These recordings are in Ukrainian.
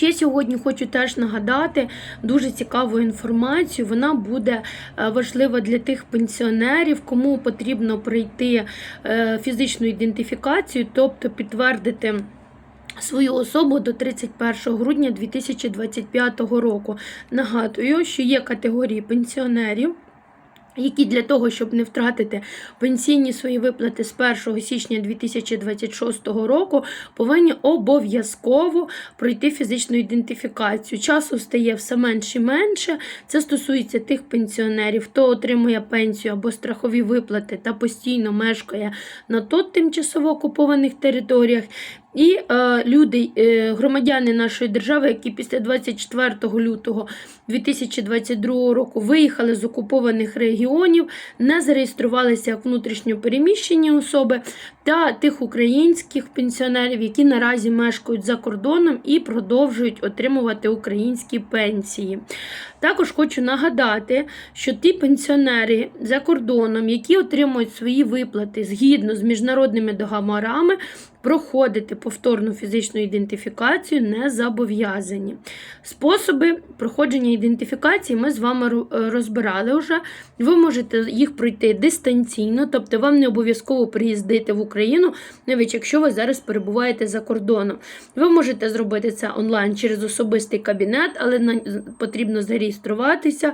Ще сьогодні хочу теж нагадати дуже цікаву інформацію. Вона буде е, важлива для тих пенсіонерів, кому потрібно пройти е, фізичну ідентифікацію, тобто підтвердити. Свою особу до 31 грудня 2025 року. Нагадую, що є категорії пенсіонерів, які для того, щоб не втратити пенсійні свої виплати з 1 січня 2026 року, повинні обов'язково пройти фізичну ідентифікацію. Часу стає все менше і менше. Це стосується тих пенсіонерів, хто отримує пенсію або страхові виплати та постійно мешкає на тут тимчасово окупованих територіях. І е, люди, е, громадяни нашої держави, які після 24 лютого 2022 року виїхали з окупованих регіонів, не зареєструвалися як внутрішньо переміщені особи, та тих українських пенсіонерів, які наразі мешкають за кордоном і продовжують отримувати українські пенсії. Також хочу нагадати, що ті пенсіонери за кордоном, які отримують свої виплати згідно з міжнародними договорами, проходити повторну фізичну ідентифікацію не зобов'язані. Способи проходження ідентифікації ми з вами розбирали вже. Ви можете їх пройти дистанційно, тобто вам не обов'язково приїздити в Україну, навіть якщо ви зараз перебуваєте за кордоном. Ви можете зробити це онлайн через особистий кабінет, але потрібно зареєструватися,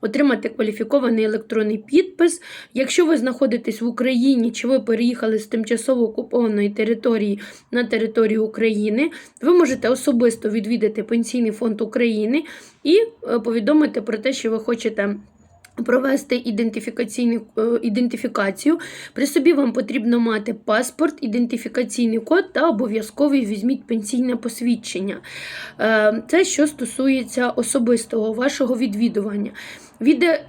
отримати кваліфікований електронний підпис. Якщо ви знаходитесь в Україні чи ви переїхали з тимчасово окупованої території на територію України, ви можете особисто відвідати Пенсійний фонд України і е, повідомити про те, що ви хочете. Провести ідентифікаційну е, ідентифікацію. При собі вам потрібно мати паспорт, ідентифікаційний код та обов'язковий візьміть пенсійне посвідчення. Е, Це що стосується особистого вашого відвідування. Е,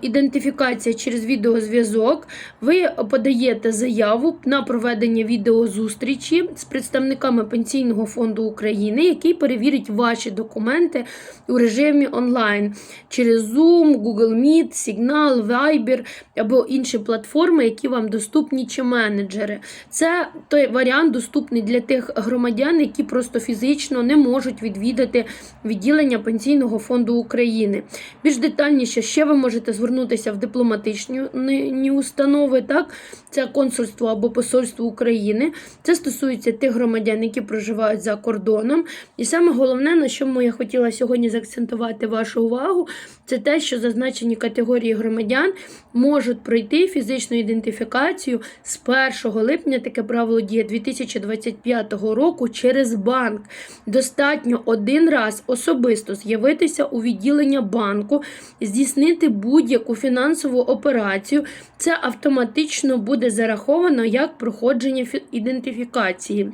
ідентифікація через відеозв'язок. Ви подаєте заяву на проведення відеозустрічі з представниками Пенсійного фонду України, який перевірить ваші документи у режимі онлайн через Zoom, Google Meet, Signal, Viber або інші платформи, які вам доступні чи менеджери. Це той варіант доступний для тих громадян, які просто фізично не можуть відвідати відділення Пенсійного фонду України. Більш детальніше ще ви можете звернутися в дипломатичні ні- установи, так це консульство або посольство України. Це стосується тих громадян, які проживають за кордоном. І саме головне, на чому я хотіла сьогодні заакцентувати вашу увагу, це те, що зазначені категорії громадян можуть пройти фізичну ідентифікацію з 1 липня, таке правило діє 2025 року через банк. Достатньо один раз особисто з'явитися у відділення банку, здійснити будь-яку фінансову операцію. Це автоматично буде зараховано як проходження ідентифікації.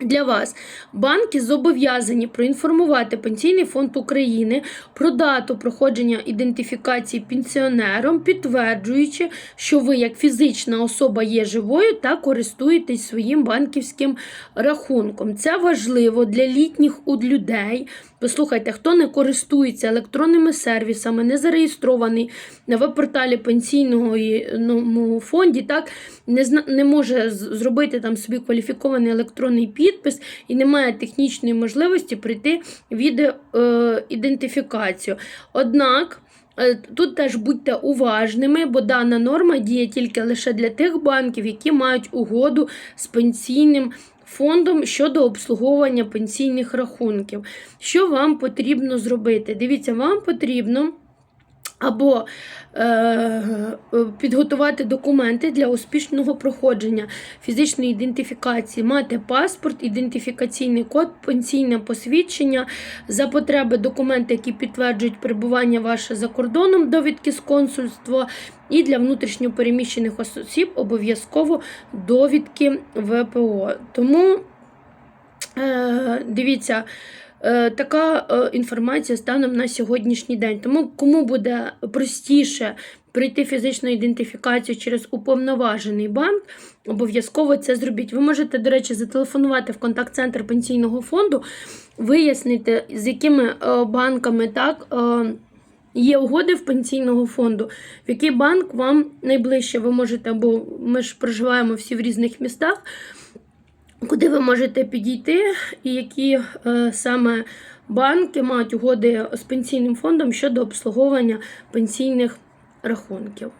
Для вас банки зобов'язані проінформувати Пенсійний фонд України про дату проходження ідентифікації пенсіонером, підтверджуючи, що ви як фізична особа є живою та користуєтесь своїм банківським рахунком. Це важливо для літніх уд людей. Послухайте, хто не користується електронними сервісами, не зареєстрований на веб-порталі пенсійного ну, фонді, так не зна, не може зробити там собі кваліфікований електронний підпис і не має технічної можливості прийти відео е, ідентифікацію. Однак. е, Тут теж будьте уважними, бо дана норма діє тільки лише для тих банків, які мають угоду з пенсійним фондом щодо обслуговування пенсійних рахунків. Що вам потрібно зробити? Дивіться, вам потрібно. Або е, е, підготувати документи для успішного проходження фізичної ідентифікації, мати паспорт, ідентифікаційний код, пенсійне посвідчення, за потреби документи, які підтверджують перебування ваше за кордоном, довідки з консульства, і для внутрішньопереміщених осіб обов'язково довідки ВПО. Тому е, дивіться. Е, Така е, інформація станом на сьогоднішній день. Тому кому буде простіше пройти фізичну ідентифікацію через уповноважений банк, обов'язково це зробіть. Ви можете, до речі, зателефонувати в контакт-центр пенсійного фонду, вияснити, з якими е, банками так. Є угоди в пенсійного фонду, в який банк вам найближче ви можете, бо ми ж проживаємо всі в різних містах. Куди ви можете підійти, і які е, саме банки мають угоди з пенсійним фондом щодо обслуговування пенсійних рахунків.